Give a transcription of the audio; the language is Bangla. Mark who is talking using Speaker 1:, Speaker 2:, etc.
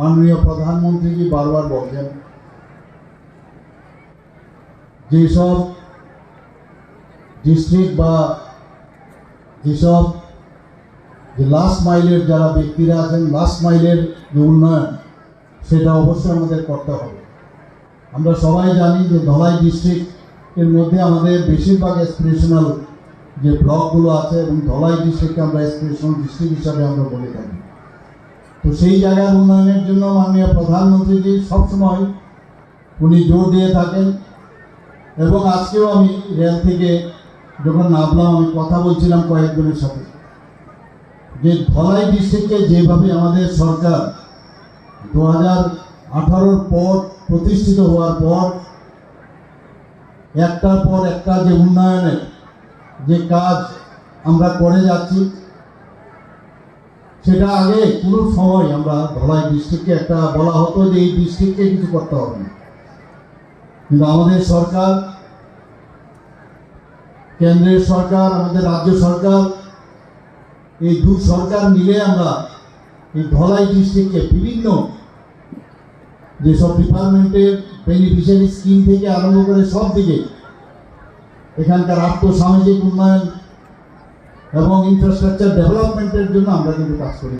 Speaker 1: মাননীয় প্রধানমন্ত্রীজি বারবার বলছেন, যেসব ডিস্ট্রিক্ট বা যেসব যে লাস্ট মাইলের যারা ব্যক্তিরা আছেন লাস্ট মাইলের যে উন্নয়ন, সেটা অবশ্যই আমাদের করতে হবে। আমরা সবাই জানি যে ধলাই ডিস্ট্রিক্টের মধ্যে আমাদের বেশিরভাগ এক্সপিরেশনাল যে ব্লকগুলো আছে, এবং ধলাই ডিস্ট্রিক্টকে আমরা এক্সপিরেশনাল ডিস্ট্রিক্ট হিসাবে আমরা বলে থাকি। তো সেই জায়গার উন্নয়নের জন্য মাননীয় প্রধানমন্ত্রীজি সবসময় উনি জোর দিয়ে থাকেন। এবং আজকেও আমি রেল থেকে যখন নামলাম, আমি কথা বলছিলাম কয়েকজনের সাথে। যে ধলাই ডিস্ট্রিক্টে যেভাবে আমাদের সরকার দু হাজার আঠারোর পর প্রতিষ্ঠিত হওয়ার পর, একটার পর একটা যে উন্নয়নের যে কাজ আমরা করে যাচ্ছি সেটা আগে কোনো সময় আমরা ধলাই ডিস্ট্রিক্টকে একটা বলা হতো যে এই ডিস্ট্রিক্টকে কিছু করতে হবে না। কিন্তু আমাদের সরকার, কেন্দ্রের সরকার, আমাদের রাজ্য সরকার, এই দু সরকার মিলে আমরা এই ধলাই ডিস্ট্রিক্টকে বিভিন্ন যেসব ডিপার্টমেন্টের বেনিফিশিয়ারি স্কিম থেকে আরম্ভ করে সব দিকে এখানকার আর্থসামাজিক উন্নয়ন এবং ইনফ্রাস্ট্রাকচার ডেভেলপমেন্টের জন্য আমরা কিন্তু কাজ করে।